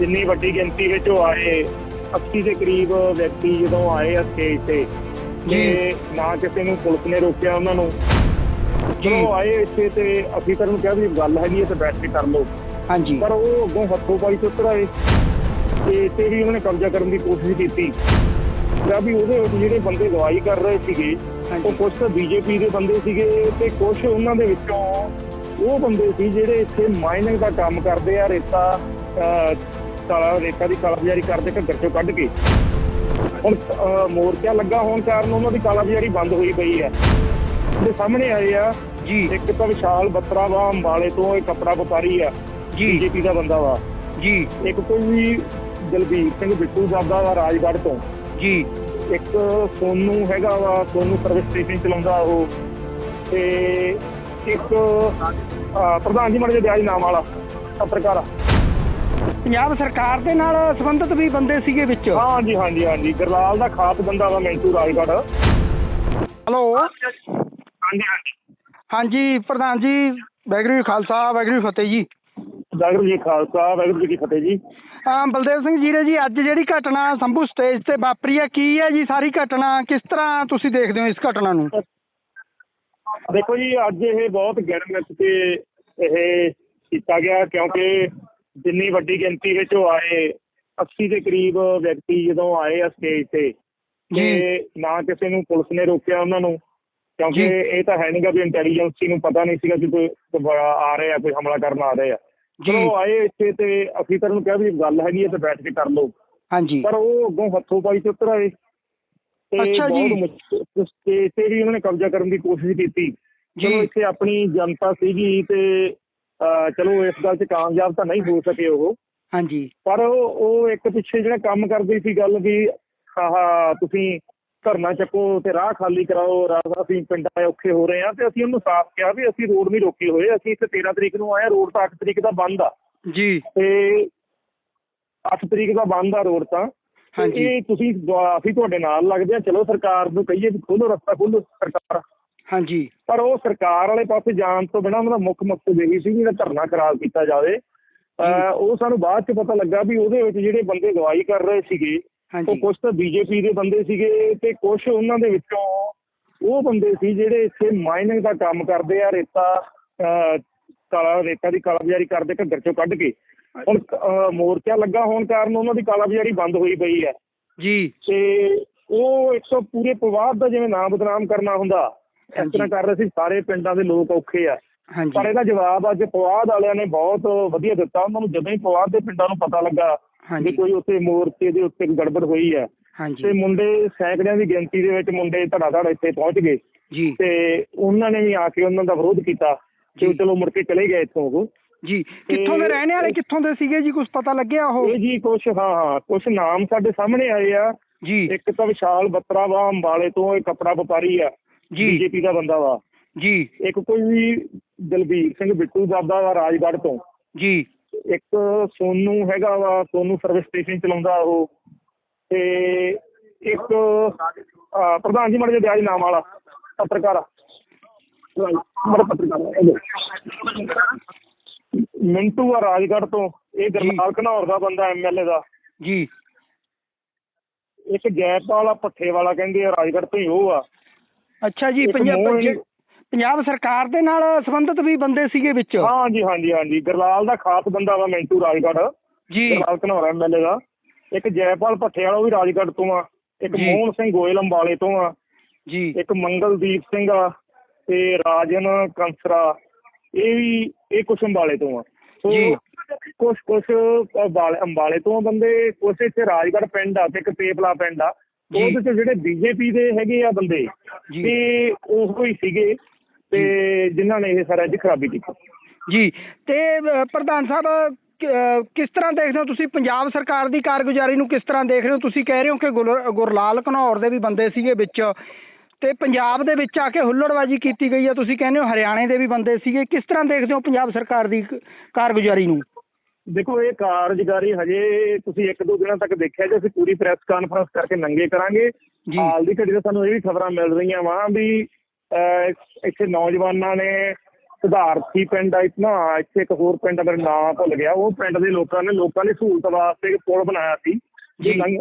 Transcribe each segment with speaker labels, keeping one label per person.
Speaker 1: ਜਿੰਨੀ ਵੱਡੀ ਗਿਣਤੀ ਵਿੱਚ ਉਹ ਆਏ 80 ਦੇ ਕਰੀਬ ਵਿਅਕਤੀ ਜਦੋਂ ਆਏ ਸਟੇਜ ਤੇ ਤੇ ਨਾ ਕਿਸੇ ਨੂੰ ਪੁਲਿਸ ਨੇ ਰੋਕਿਆ ਉਹਨਾਂ ਨੂੰ। ਜਦੋਂ ਆਏ ਇੱਥੇ ਤੇ ਤਾਂ ਉਹਨੂੰ ਕਿਹਾ ਵੀ ਗੱਲ ਹੈਗੀ ਹੈ ਤੇ ਬੈਠ ਕੇ ਕਰ ਲਓ।
Speaker 2: ਹਾਂਜੀ।
Speaker 1: ਪਰ ਉਹ ਅੱਗੋਂ ਹੱਥੋਂ ਪਾਈ ਤੋਂ ਉੱਤਰ ਆਏ। ਤੇ ਤੇ ਵੀ ਉਹਨਾਂ ਨੇ ਕਬਜ਼ਾ ਕਰਨ ਦੀ ਕੋਸ਼ਿਸ਼ ਕੀਤੀ। ਕਿਹਾ ਵੀ ਉਹਦੇ ਜਿਹੜੇ ਬੰਦੇ ਗਵਾਹੀ ਕਰ ਰਹੇ ਸੀਗੇ ਉਹ ਕੁਝ ਤਾਂ ਬੀਜੇਪੀ ਦੇ ਬੰਦੇ ਸੀਗੇ ਤੇ ਕੁਝ ਉਹਨਾਂ ਦੇ ਵਿੱਚੋਂ ਉਹ ਬੰਦੇ ਸੀ ਜਿਹੜੇ ਇੱਥੇ ਮਾਈਨਿੰਗ ਦਾ ਕੰਮ ਕਰਦੇ ਆ ਰੇਤਾ ਕਾਲਾ ਰੇਤਾ ਦੀ ਕਾਲਾਬਾਜ਼ਾਰੀ ਕਰਦੇ ਘੱਗਰ ਚੋਂ ਕੱਢ ਕੇ। ਹੁਣ ਮੋਰਚਾ ਲੱਗਾ ਹੋਣ ਕਾਰਨ ਉਹਨਾਂ ਦੀ ਕਾਲਾਬਾਜ਼ਾਰੀ ਬੰਦ ਹੋਈ ਪਈ ਹੈ। ਤੇ ਸਾਹਮਣੇ ਆਏ ਆ
Speaker 2: ਜੀ।
Speaker 1: ਇੱਕ ਤਾਂ ਵਿਸ਼ਾਲ ਬੱਤਰਾ ਵਾ ਅੰਬਾਲੇ ਤੋਂ ਇਹ ਕਪੜਾ ਵਪਾਰੀ ਆ
Speaker 2: ਜੀ।
Speaker 1: ਬੀਜੇਪੀ ਦਾ ਬੰਦਾ ਵਾ।
Speaker 2: ਜੀ।
Speaker 1: ਇੱਕ ਕੋਈ ਦਲਬੀਰ ਸਿੰਘ ਬਿੱਟੂ ਬਾਬਾ ਵਾ ਰਾਜਗੜ੍ਹ ਤੋਂ।
Speaker 2: ਜੀ।
Speaker 1: ਇੱਕ ਸੋਨੂ ਹੈਗਾ ਵਾ ਸੋਨੂ ਸਰਵਿਸ ਸਟੇਸ਼ਨ ਚਲਾਉਂਦਾ ਉਹ। ਤੇ ਇੱਕ ਪ੍ਰਧਾਨ ਜੀ ਮਾੜੇ ਜਿਹੇ ਵਿਆਜ ਨਾਮ ਵਾਲਾ ਪੱਤਰਕਾਰ।
Speaker 2: ਪੰਜਾਬ ਸਰਕਾਰ ਦੇ ਨਾਲ ਸੰਬੰਧਿਤ ਵੀ ਬੰਦੇ ਸੀਗੇ ਵਿੱਚ।
Speaker 1: ਹਾਂਜੀ ਹਾਂਜੀ ਹਾਂਜੀ। ਗਰਲਾਲ ਦਾ ਖਾਸ ਬੰਦਾ ਵਾ ਮੈਂਟੂ ਰਾਜਗੜ੍ਹ।
Speaker 2: ਹਲੋ।
Speaker 1: ਹਾਂਜੀ ਹਾਂਜੀ।
Speaker 2: ਹਾਂਜੀ ਪ੍ਰਧਾਨ ਜੀ ਵੈਗਰੂ ਜੀ ਖਾਲਸਾ ਵੈਗਰੂ ਫਤਿਹ ਜੀ।
Speaker 1: ਵਾਹਿਗੁਰੂ ਜੀ ਖਾਲਸਾ ਵਾਹਿਗੁਰੂ ਜੀ ਕੀ ਫਤਿਹ ਜੀ।
Speaker 2: ਅਮ ਬਲਦੇਵ ਸਿੰਘ ਜੀਰੇ ਜੀ ਅੱਜ ਜਿਹੜੀ ਘਟਨਾ ਸੰਭੂ ਸਟੇਜ ਤੇ ਵਾਪਰੀ ਹੈ ਕੀ ਹੈ ਜੀ ਸਾਰੀ ਘਟਨਾ? ਕਿਸ ਤਰ੍ਹਾਂ ਤੁਸੀਂ ਦੇਖਦੇ ਹੋ ਇਸ ਘਟਨਾ ਨੂੰ?
Speaker 1: ਦੇਖੋ ਜੀ ਅੱਜ ਇਹ ਬਹੁਤ ਗਿਣਮਿਤ ਤੇ ਇਹ ਕੀਤਾ ਗਿਆ ਕਿਉਂਕਿ ਜਿੰਨੀ ਵੱਡੀ ਗਿਣਤੀ ਵਿੱਚ ਉਹ ਆਏ 80 ਦੇ ਕਰੀਬ ਵਿਅਕਤੀ ਜਦੋਂ ਆਏ ਆ ਸਟੇਜ ਤੇ ਤੇ ਨਾ ਕਿਸੇ ਨੂੰ ਪੁਲਿਸ ਨੇ ਰੋਕਿਆ ਉਹਨਾਂ ਨੂੰ ਕਿਉਂਕਿ। ਇਹ ਤਾਂ ਹੈ ਨਹੀਂਗਾ ਵੀ ਇੰਟੈਲੀਜੈਂਸੀ ਨੂੰ ਪਤਾ ਨਹੀਂ ਸੀਗਾ ਕਿ ਕੋਈ ਆ ਰਿਹਾ ਕੋਈ ਹਮਲਾ ਕਰਨ ਆ ਰਹੇ। ਜਦੋਂ ਆਏ ਇੱਥੇ ਤੇ ਅਸੀਂ ਤਾਂ ਉਹਨੂੰ ਕਿਹਾ ਵੀ ਗੱਲ ਹੈਗੀ ਹੈ ਤੇ ਬੈਠ ਕੇ ਕਰ ਲਓ।
Speaker 2: ਹਾਂਜੀ।
Speaker 1: ਪਰ ਉਹ ਅੱਗੋਂ ਹੱਥੋਂ ਪਾਈ ਤੋਂ ਉੱਤਰ ਆਏ।
Speaker 2: ਅੱਛਾ ਜੀ।
Speaker 1: ਤੇ ਤੇ ਵੀ ਉਹਨਾਂ ਨੇ ਕਬਜ਼ਾ ਕਰਨ ਦੀ ਕੋਸ਼ਿਸ਼ ਕੀਤੀ। ਚਲੋ
Speaker 2: ਜੀ।
Speaker 1: ਇੱਥੇ ਆਪਣੀ ਜਨਤਾ ਸੀਗੀ ਤੇ ਚਲੋ ਇਸ ਗੱਲ 'ਚ ਕਾਮਯਾਬ ਤਾਂ ਨਹੀਂ ਹੋ ਸਕੇ ਉਹ।
Speaker 2: ਹਾਂਜੀ।
Speaker 1: ਪਰ ਉਹ ਇੱਕ ਪਿੱਛੇ ਜਿਹੜਾ ਕੰਮ ਕਰਦੀ ਸੀ ਗੱਲ ਵੀ ਆਹ ਤੁਸੀਂ ਧਰਨਾ ਚੱਕੋ ਤੇ ਰਾਹ ਖਾਲੀ ਕਰਾਓ ਰਾਹ ਅਸੀਂ ਪਿੰਡਾਂ ਔਖੇ ਹੋ ਰਹੇ ਆ ਤੇ ਅਸੀਂ ਉਹਨੂੰ ਸਾਫ਼ ਕਿਹਾ ਵੀ ਅਸੀਂ ਰੋਡ ਨਹੀਂ ਰੋਕੇ ਹੋਏ ਅਸੀਂ ਇੱਥੇ 13 ਤਰੀਕ ਨੂੰ ਆਏ ਰੋਡ ਤਾਂ 8 ਤਰੀਕ ਦਾ ਬੰਦ ਆ।
Speaker 2: ਜੀ।
Speaker 1: ਤੇ 8 ਤਰੀਕ ਦਾ ਬੰਦ ਆ ਰੋਡ ਤਾਂ।
Speaker 2: ਹਾਂਜੀ।
Speaker 1: ਤੁਸੀਂ ਅਸੀਂ ਤੁਹਾਡੇ ਨਾਲ ਲੱਗਦੇ ਆ ਚਲੋ ਸਰਕਾਰ ਨੂੰ ਕਹੀਏ ਵੀ ਖੋਲੋ ਰਸਤਾ ਖੋਲੋ ਸਰਕਾਰ।
Speaker 2: ਹਾਂਜੀ।
Speaker 1: ਪਰ ਉਹ ਸਰਕਾਰ ਵਾਲੇ ਪਾਸੇ ਜਾਣ ਤੋਂ ਬਿਨਾਂ ਉਹਨਾਂ ਦਾ ਮੁੱਖ ਮਕਸਦ ਇਹੀ ਸੀ ਵੀ ਜਿਹੜਾ ਧਰਨਾ ਖਰਾਬ ਕੀਤਾ ਜਾਵੇ। ਉਹ ਸਾਨੂੰ ਬਾਅਦ ਚ ਪਤਾ ਲੱਗਾ ਵੀ ਉਹਦੇ ਵਿੱਚ ਜਿਹੜੇ ਬੰਦੇ ਗਵਾਹੀ ਕਰ ਰਹੇ ਸੀਗੇ ਉਹ ਕੁਝ ਤਾਂ ਬੀਜੇਪੀ ਦੇ ਬੰਦੇ ਸੀਗੇ ਤੇ ਕੁਝ ਉਹਨਾਂ ਦੇ ਵਿੱਚੋਂ ਉਹ ਬੰਦੇ ਸੀ ਜਿਹੜੇ ਇੱਥੇ ਮਾਈਨਿੰਗ ਦਾ ਕੰਮ ਕਰਦੇ ਆ ਰੇਤਾ ਕਾਲਾ ਰੇਤਾ ਦੀ ਕਾਲਾਬਾਜ਼ਾਰੀ ਕਰਦੇ ਘੱਗਰ ਚੋਂ ਕੱਢ ਕੇ। ਹੁਣ ਮੋਰਚਾ ਲੱਗਾ ਹੋਣ ਕਾਰਨ ਉਹਨਾਂ ਦੀ ਕਾਲਾਬਾਜ਼ਾਰੀ ਬੰਦ ਹੋਈ ਪਈ ਹੈ।
Speaker 2: ਜੀ।
Speaker 1: ਤੇ ਉਹ ਇੱਕ ਤਾਂ ਪੂਰੇ ਪਰਿਵਾਰ ਦਾ ਜਿਵੇਂ ਨਾਮ ਬਦਨਾਮ ਕਰਨਾ ਹੁੰਦਾ ਇਸ। ਤਰ੍ਹਾਂ ਕਰ ਰਹੇ ਸੀ ਸਾਰੇ ਪਿੰਡਾਂ ਦੇ ਲੋਕ ਔਖੇ ਆ। ਪਰ ਇਹਦਾ ਜਵਾਬ ਅੱਜ ਪਵਾਦ ਵਾਲਿਆਂ ਨੇ ਬਹੁਤ ਵਧੀਆ ਦਿੱਤਾ। ਉਹਨਾਂ ਨੂੰ ਜਦੋਂ ਹੀ ਪਵਾਦ ਦੇ ਪਿੰਡਾਂ ਨੂੰ ਪਤਾ ਲੱਗਾ
Speaker 2: ਹਾਂਜੀ।
Speaker 1: ਕੋਈ ਉੱਥੇ ਮੋਰਚੇ ਦੇ ਉੱਤੇ ਗੜਬੜ ਹੋਈ ਹੈ ਤੇ ਮੁੰਡੇ ਸੈਂਕੜਿਆਂ ਦੀ ਗਿਣਤੀ ਦੇ ਵਿੱਚ ਮੁੰਡੇ ਧੜਾ ਧੜ ਇੱਥੇ ਪਹੁੰਚ ਗਏ।
Speaker 2: ਜੀ।
Speaker 1: ਤੇ ਉਹਨਾਂ ਨੇ ਵੀ ਆ ਕੇ ਉਹਨਾਂ ਦਾ ਵਿਰੋਧ ਕੀਤਾ
Speaker 2: ਜੀ।
Speaker 1: ਚਲੋ ਮੁੜ ਕੇ ਚਲੇ ਗਏ ਇੱਥੋਂ ਉਹ।
Speaker 2: ਜੀ। ਕਿੱਥੋਂ ਦੇ ਰਹਿਣੇ ਵਾਲੇ ਕਿੱਥੋਂ ਦੇ ਸੀਗੇ ਜੀ? ਕੁਝ ਪਤਾ ਲੱਗਿਆ ਉਹ?
Speaker 1: ਇਹ ਜੀ ਕੁਛ ਹਾਂ ਹਾਂ ਕੁਛ ਨਾਮ ਸਾਡੇ ਸਾਹਮਣੇ ਆਏ ਆ।
Speaker 2: ਜੀ।
Speaker 1: ਇੱਕ ਤਾਂ ਵਿਸ਼ਾਲ ਬੱਤਰਾ ਵਾ ਅੰਬਾਲੇ ਤੋਂ ਇਹ ਕਪੜਾ ਵਪਾਰੀ ਆ।
Speaker 2: ਜੀ।
Speaker 1: ਬੀਜੇਪੀ ਦਾ ਬੰਦਾ ਵਾ।
Speaker 2: ਜੀ।
Speaker 1: ਇੱਕ ਕੋਈ ਵੀ ਦਲਬੀਰ ਸਿੰਘ ਬਿੱਟੂ ਬਾਬਾ ਵਾ ਰਾਜਗੜ੍ਹ ਤੋਂ।
Speaker 2: ਜੀ।
Speaker 1: ਇੱਕ ਸੋਨੂ ਹੈਗਾ ਵਾ ਸੋਨੂ ਸਰਵਿਸ ਸਟੇਸ਼ਨ ਚਲਾਉਂਦਾ ਉਹ। ਤੇ ਇੱਕ ਪ੍ਰਧਾਨ ਜੀ ਮਾੜੇ ਜਿਹੇ ਵਿਆਜ ਨਾਮ ਵਾਲਾ ਪੱਤਰਕਾਰ ਆ। ਮਾੜਾ ਪੱਤਰਕਾਰ ਆ। ਮਿੰਟੂ ਆ ਰਾਜਗੜ੍ਹ ਤੋਂ। ਇਹ ਗਰਨਾਲ ਘਨੌਰ ਦਾ ਬੰਦਾ ਐਮਐਲਏ ਦਾ।
Speaker 2: ਜੀ।
Speaker 1: ਇੱਕ ਜੈਪ ਵਾਲਾ ਪੱਠੇ ਵਾਲਾ ਕਹਿੰਦੇ ਆ ਰਾਜਗੜ੍ਹ ਤੋਂ ਹੀ ਉਹ ਆ।
Speaker 2: ਅੱਛਾ ਜੀ
Speaker 1: ਇੱਕ
Speaker 2: ਪੰਜਾਬ ਪੰਜਾਬ ਸਰਕਾਰ ਦੇ ਨਾਲ ਸੰਬੰਧਿਤ ਵੀ ਬੰਦੇ ਸੀਗੇ ਵਿੱਚ?
Speaker 1: ਹਾਂਜੀ ਹਾਂਜੀ ਹਾਂਜੀ ਗਰਲਾਲ ਦਾ ਖਾਸ ਬੰਦਾ ਵਾ ਮਿੰਟੂ ਰਾਜਗੜ੍ਹ।
Speaker 2: ਜੀ।
Speaker 1: ਗਰਲਾਲ ਘਨੌਰ ਐਮਐਲਏ ਦਾ। ਇੱਕ ਜੈਪਾਲ ਭੱਠੇ ਵਾਲਾ ਉਹ ਵੀ ਰਾਜਗੜ੍ਹ ਤੋਂ ਆ। ਇੱਕ
Speaker 2: ਜੀ।
Speaker 1: ਮੋਹਨ ਸਿੰਘ ਗੋਇਲ ਅੰਬਾਲੇ ਤੋਂ ਆ।
Speaker 2: ਜੀ।
Speaker 1: ਇੱਕ ਮੰਗਲਦੀਪ ਸਿੰਘ ਆ ਤੇ ਰਾਜਨ ਕੰਸਰਾ। ਇਹ ਵੀ ਇਹ ਕੁਛ ਅੰਬਾਲੇ ਤੋਂ ਆ। ਸੋ
Speaker 2: ਜੀ।
Speaker 1: ਕੁਛ ਕੁਛ ਅੰਬਾਲੇ ਅੰਬਾਲੇ ਤੋਂ ਬੰਦੇ। ਕੁਛ ਇੱਥੇ ਰਾਜਗੜ੍ਹ ਪਿੰਡ ਆ ਤੇ ਇੱਕ ਤੇਪਲਾ ਪਿੰਡ ਆ। ਉਹਦੇ ਚ ਜਿਹੜੇ ਬੀਜੇਪੀ ਦੇ ਹੈਗੇ ਆ ਬੰਦੇ ਤੇ ਉਹ ਹੀ ਸੀਗੇ ਤੇ ਜਿਨ੍ਹਾਂ ਨੇ ਇਹ ਸਾਰਾ ਅੱਜ ਖਰਾਬੀ ਕੀਤੀ।
Speaker 2: ਜੀ ਤੇ ਪ੍ਰਧਾਨ ਸਾਹਿਬ ਕਿਸ ਤਰ੍ਹਾਂ ਦੇਖਦੇ ਹੋ ਤੁਸੀਂ ਪੰਜਾਬ ਸਰਕਾਰ ਦੀ ਕਾਰਗੁਜ਼ਾਰੀ ਨੂੰ ਕਿਸ ਤਰ੍ਹਾਂ ਦੇਖ ਰਹੇ ਹੋ? ਤੁਸੀਂ ਕਹਿ ਰਹੇ ਹੋ ਕਿ ਗੁਰ- ਗੁਰਲਾਲ ਘਨੌਰ ਦੇ ਵੀ ਬੰਦੇ ਸੀਗੇ ਵਿੱਚ ਤੇ ਪੰਜਾਬ ਦੇ ਵਿੱਚ ਆ ਕੇ ਹੁੱਲੜਬਾਜੀ ਕੀਤੀ ਗਈ ਹੈ ਤੁਸੀਂ ਕਹਿੰਦੇ ਹੋ ਹਰਿਆਣੇ ਦੇ ਵੀ ਬੰਦੇ ਸੀਗੇ। ਕਿਸ ਤਰ੍ਹਾਂ ਦੇਖਦੇ ਹੋ ਪੰਜਾਬ ਸਰਕਾਰ ਦੀ ਕਾਰਗੁਜ਼ਾਰੀ ਨੂੰ?
Speaker 1: ਦੇਖੋ ਇਹ ਕਾਰਜਕਾਰੀ ਹਜੇ ਤੁਸੀਂ ਇੱਕ ਦੋ ਦਿਨਾਂ ਤੱਕ ਦੇਖਿਆ ਜੇ ਅਸੀਂ ਪੂਰੀ ਪ੍ਰੈਸ ਕਾਨਫਰੰਸ ਕਰਕੇ ਨੰਗੇ ਕਰਾਂਗੇ।
Speaker 2: ਜੀ।
Speaker 1: ਹਾਲ ਦੀ ਘੜੀ ਤਾਂ ਸਾਨੂੰ ਇਹ ਵੀ ਖਬਰਾਂ ਮਿਲ ਰਹੀਆਂ ਵਾ ਵੀ ਇੱਥੇ ਨੌਜਵਾਨਾਂ ਨੇ ਸੁਧਾਰਥੀ ਪਿੰਡ ਆ ਇਤਨਾ ਇੱਥੇ ਇੱਕ ਹੋਰ ਪਿੰਡ ਮੇਰਾ ਨਾਮ ਭੁੱਲ ਗਿਆ। ਉਹ ਪਿੰਡ ਦੇ ਲੋਕਾਂ ਨੇ ਲੋਕਾਂ ਦੀ ਸਹੂਲਤ ਵਾਸਤੇ ਇੱਕ ਪੁਲ ਬਣਾਇਆ ਸੀ।
Speaker 2: ਜੀ।
Speaker 1: ਜੀ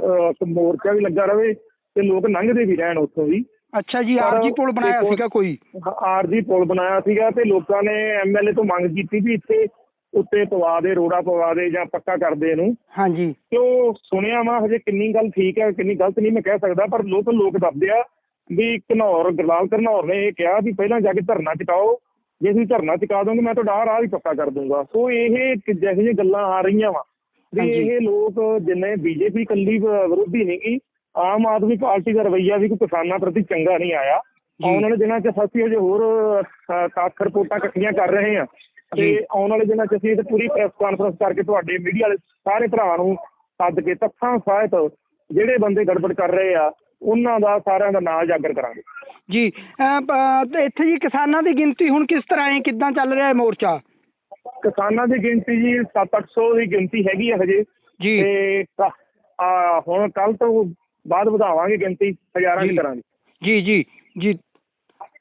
Speaker 1: ਮੋਰਚਾ ਵੀ ਲੱਗਾ ਰਵੇ ਤੇ ਲੋਕ ਲੰਘਦੇ ਵੀ ਰਹਿਣ ਉੱਥੋਂ ਵੀ।
Speaker 2: ਅੱਛਾ ਜੀ ਆਰਜੀ ਪੁਲ ਬਣਾਇਆ ਸੀਗਾ ਕੋਈ?
Speaker 1: ਆਰਜੀ ਪੁਲ ਬਣਾਇਆ ਸੀਗਾ ਤੇ ਲੋਕਾਂ ਨੇ ਐਮਐਲਏ ਤੋਂ ਮੰਗ ਕੀਤੀ ਵੀ ਇੱਥੇ ਉੱਤੇ ਪਵਾ ਦੇ ਰੋੜਾ ਪਵਾ ਦੇ ਜਾਂ ਪੱਕਾ ਕਰ ਦੇ ਇਹਨੂੰ।
Speaker 2: ਹਾਂਜੀ।
Speaker 1: ਉਹ ਸੁਣਿਆ ਵਾ ਹਜੇ ਕਿੰਨੀ ਗੱਲ ਠੀਕ ਹੈ ਕਿੰਨੀ ਗਲਤ ਨਹੀਂ ਮੈਂ ਕਹਿ ਸਕਦਾ ਪਰ ਲੋਕ ਲੋਕ ਦੱਸਦੇ ਆ ਵੀ ਘਨੌਰ ਗੁਰਲਾਲ ਘਨੌਰ ਨੇ ਇਹ ਕਿਹਾ ਵੀ ਪਹਿਲਾਂ ਜਾ ਕੇ ਧਰਨਾ ਚੁਕਾਓ। ਜੇ ਤੁਸੀਂ ਧਰਨਾ ਚੁਕਾ ਦੋਗੇ ਮੈਂ ਤੁਹਾਡਾ ਰਾਹ ਵੀ ਪੱਕਾ ਕਰ ਦੂੰਗਾ। ਸੋ ਇਹ ਜਿਹੋ ਜਿਹੀਆਂ ਗੱਲਾਂ ਆ ਰਹੀਆਂ ਵਾ। ਵੀ। ਇਹ ਲੋਕ ਜਿੰਨੇ ਬੀਜੇਪੀ ਕੱਲੀ ਵਿਰੋਧੀ ਨਹੀਂਗੀ ਆਮ ਆਦਮੀ ਪਾਰਟੀ ਦਾ ਰਵੱਈਆ ਵੀ ਕੋਈ ਕਿਸਾਨਾਂ ਪ੍ਰਤੀ ਚੰਗਾ ਨਹੀਂ ਆਇਆ। ਆਉਣ ਵਾਲੇ ਦਿਨਾਂ 'ਚ ਅਸੀਂ ਹਜੇ ਹੋਰ ਤੱਥ ਰਿਪੋਰਟਾਂ ਇਕੱਠੀਆਂ ਕਰ ਰਹੇ ਹਾਂ। ਤੇ। ਆਉਣ ਵਾਲੇ ਦਿਨਾਂ 'ਚ ਅਸੀਂ ਇਹ ਪੂਰੀ ਪ੍ਰੈਸ ਕਾਨਫਰੰਸ ਕਰਕੇ ਤੁਹਾਡੇ ਮੀਡੀਆ ਵਾਲੇ ਸਾਰੇ ਭਰਾਵਾਂ ਨੂੰ ਸੱਦ ਕੇ ਤੱਥਾਂ ਸਾਹਿਤ ਜਿਹੜੇ ਬੰਦੇ ਗੜਬੜ ਕਰ ਰਹੇ ਆ ਉਹਨਾਂ ਦਾ ਸਾਰਿਆਂ ਦਾ ਨਾਂ ਉਜਾਗਰ ਕਰਾਂਗੇ।
Speaker 2: ਜੀ ਇੱਥੇ ਜੀ ਕਿਸਾਨਾਂ ਦੀ ਗਿਣਤੀ ਹੁਣ ਕਿਸ ਤਰ੍ਹਾਂ ਹੈ ਕਿੱਦਾਂ ਚੱਲ ਰਿਹਾ ਹੈ ਮੋਰਚਾ?
Speaker 1: ਕਿਸਾਨਾਂ ਦੀ ਗਿਣਤੀ ਜੀ 7-800 ਦੀ ਗਿਣਤੀ ਹੈਗੀ ਆ ਹਜੇ।
Speaker 2: ਜੀ।
Speaker 1: ਤੇ ਹੁਣ ਕੱਲ ਤੋਂ ਬਾਅਦ ਵਧਾਵਾਂਗੇ ਗਿਣਤੀ ਹਜ਼ਾਰਾਂ ਦੀ। ਕਰਾਂਗੇ।
Speaker 2: ਜੀ ਜੀ ਜੀ।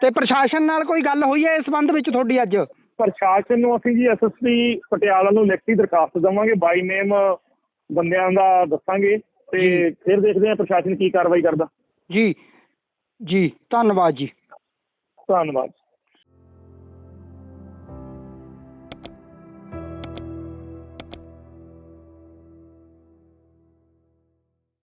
Speaker 2: ਤੇ ਪ੍ਰਸ਼ਾਸਨ ਨਾਲ ਕੋਈ ਗੱਲ ਹੋਈ ਹੈ ਇਸ ਸੰਬੰਧ ਵਿੱਚ ਤੁਹਾਡੀ ਅੱਜ?
Speaker 1: ਪ੍ਰਸ਼ਾਸਨ ਨੂੰ ਅਸੀਂ ਜੀ ਐਸਐਸਪੀ ਪਟਿਆਲਾ ਨੂੰ ਲਿਖਤੀ ਦਰਖਾਸਤ ਦੇਵਾਂਗੇ ਬਾਈ ਨੇਮ ਬੰਦਿਆਂ ਦਾ ਦੱਸਾਂਗੇ ਤੇ। ਫਿਰ ਦੇਖਦੇ ਹਾਂ ਪ੍ਰਸ਼ਾਸਨ ਕੀ ਕਾਰਵਾਈ ਕਰਦਾ।
Speaker 2: ਜੀ ਜੀ ਧੰਨਵਾਦ ਜੀ।
Speaker 1: ਧੰਨਵਾਦ।